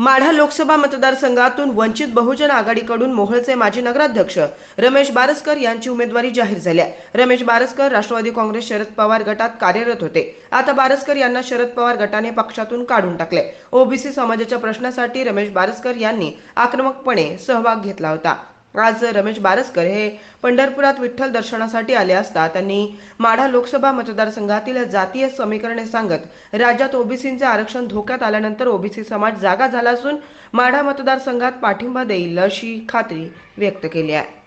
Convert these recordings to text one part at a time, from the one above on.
माढा लोकसभा मतदारसंघातून वंचित बहुजन आघाडीकडून मोहोळचे माजी नगराध्यक्ष रमेश बारसकर यांची उमेदवारी जाहीर झाली आहे. रमेश बारसकर राष्ट्रवादी काँग्रेस शरद पवार गटात कार्यरत होते. आता बारसकर यांना शरद पवार गटाने पक्षातून काढून टाकले. ओबीसी समाजाच्या प्रश्नासाठी रमेश बारसकर यांनी आक्रमकपणे सहभाग घेतला होता. आज रमेश बारसकर हे पंढरपुरात विठ्ठल दर्शनासाठी आले असता त्यांनी माढा लोकसभा मतदारसंघातील जातीय समीकरणे सांगत राज्यात ओबीसींचे आरक्षण धोक्यात आल्यानंतर ओबीसी समाज जागा झाला असून माढा मतदारसंघात पाठिंबा देईल अशी खात्री व्यक्त केली आहे.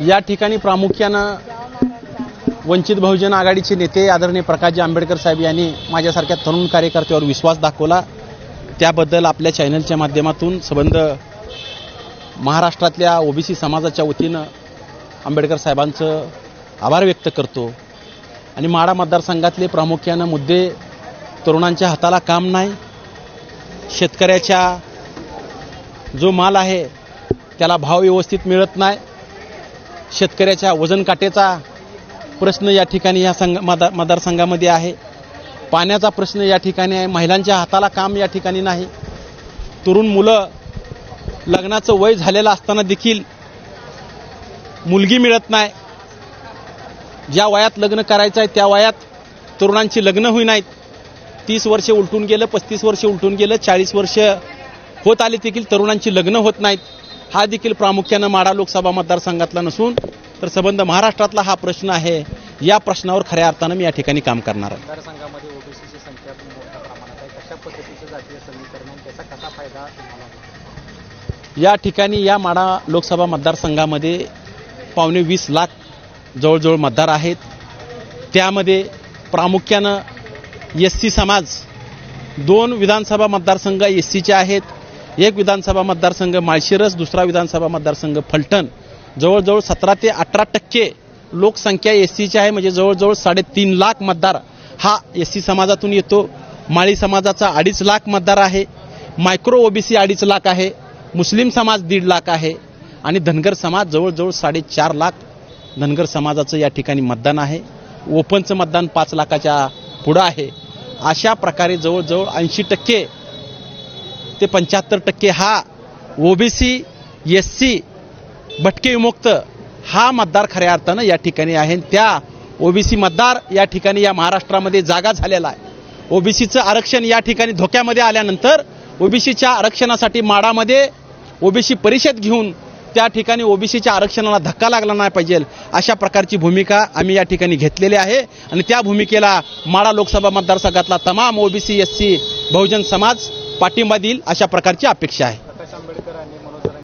या ठिकाणी प्रामुख्यानं वंचित बहुजन आघाडीचे नेते आदरणीय प्रकाशजी आंबेडकर साहेब यांनी माझ्यासारख्या तरुण कार्यकर्त्यावर विश्वास दाखवला. त्याबद्दल आपल्या चॅनलच्या माध्यमातून संबंध महाराष्ट्रातल्या ओबीसी समाजाच्या वतीनं आंबेडकर साहेबांचं आभार व्यक्त करतो. आणि माडा मतदारसंघातले प्रामुख्यानं मुद्दे तरुणांच्या हाताला काम नाही. शेतकऱ्याच्या जो माल आहे त्याला भाव व्यवस्थित मिळत नाही. शेतकऱ्याच्या वजन काटेचा प्रश्न या ठिकाणी या संघ मतदार मतदारसंघामध्ये आहे. पाण्याचा प्रश्न या ठिकाणी आहे. महिलांच्या हाताला काम या ठिकाणी नाही. तरुण मुलं लग्नाचं वय झालेलं असताना देखील मुलगी मिळत नाही. ज्या वयात लग्न करायचं आहे त्या वयात तरुणांची लग्न होई नाहीत. तीस वर्ष उलटून गेलं पस्तीस वर्ष उलटून गेलं चाळीस वर्ष होत आली देखील तरुणांची लग्न होत नाहीत. हा देखील प्रामुख्यानं माडा लोकसभा मतदारसंघातला नसून तर संबंध महाराष्ट्रातला हा प्रश्न आहे. या प्रश्नावर खऱ्या अर्थानं मी या ठिकाणी काम करणार आहे. मतदारसंघामध्ये ओबीसीची संख्या पण मोठ्या प्रमाणात आहे. कशा पद्धतीचं जातीय समीकरण आहे? त्याचा कसा फायदा तुम्हाला होतो? या ठिकाणी या माडा लोकसभा मतदारसंघामध्ये पावणे वीस लाख जवळजवळ मतदार आहेत. त्यामध्ये प्रामुख्यानं एस सी समाज दोन विधानसभा मतदारसंघ एस सीचे आहेत. एक विधानसभा मतदारसंघ माळशिरस दुसरा विधानसभा मतदारसंघ फलटण. जवळजवळ सतरा ते अठरा टक्के लोकसंख्या एस सीची आहे म्हणजे जवळजवळ साडेतीन लाख मतदार हा एस सी समाजातून येतो. माळी समाजाचा अडीच लाख मतदार आहे मायक्रो ओबीसी अडीच लाख आहे मुस्लिम समाज दीड लाख आहे आणि धनगर समाज जवळजवळ साडेचार लाख धनगर समाजाचं या ठिकाणी मतदान आहे. ओपनचं मतदान पाच लाखाच्या पुढं आहे. अशा प्रकारे जवळजवळ ऐंशी टक्के ते पंच्याहत्तर टक्के हा ओबीसी एस सी भटके विमुक्त हा मतदार खऱ्या अर्थानं या ठिकाणी आहे. त्या ओबीसी मतदार या ठिकाणी या महाराष्ट्रामध्ये जागा झालेला आहे. ओबीसीचं आरक्षण या ठिकाणी धोक्यामध्ये आल्यानंतर ओबीसीच्या आरक्षणासाठी माडामध्ये ओबीसी परिषद घेऊन त्या ठिकाणी ओबीसीच्या आरक्षणाला धक्का लागला नाही पाहिजे अशा प्रकारची भूमिका आम्ही या ठिकाणी घेतलेली आहे. आणि त्या भूमिकेला माडा लोकसभा मतदारसंघातला तमाम OBC S C Bahujan Samaj पाठिंबा देईल अशा प्रकारची अपेक्षा आहे.